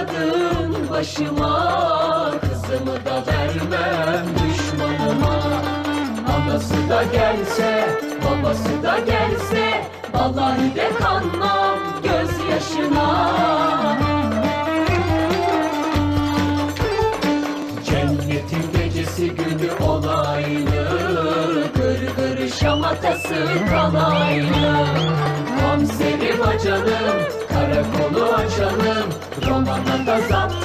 darladın başıma Kızımı da vermem düşmanıma. Anası da gelse, babası da gelse Vallahi de kanmam gözyaşına. Cennetin gecesi günü olaylı Gır gır şamatası kalaylı. Komiserim açalım, karakolu Dolaşalım Romanda zam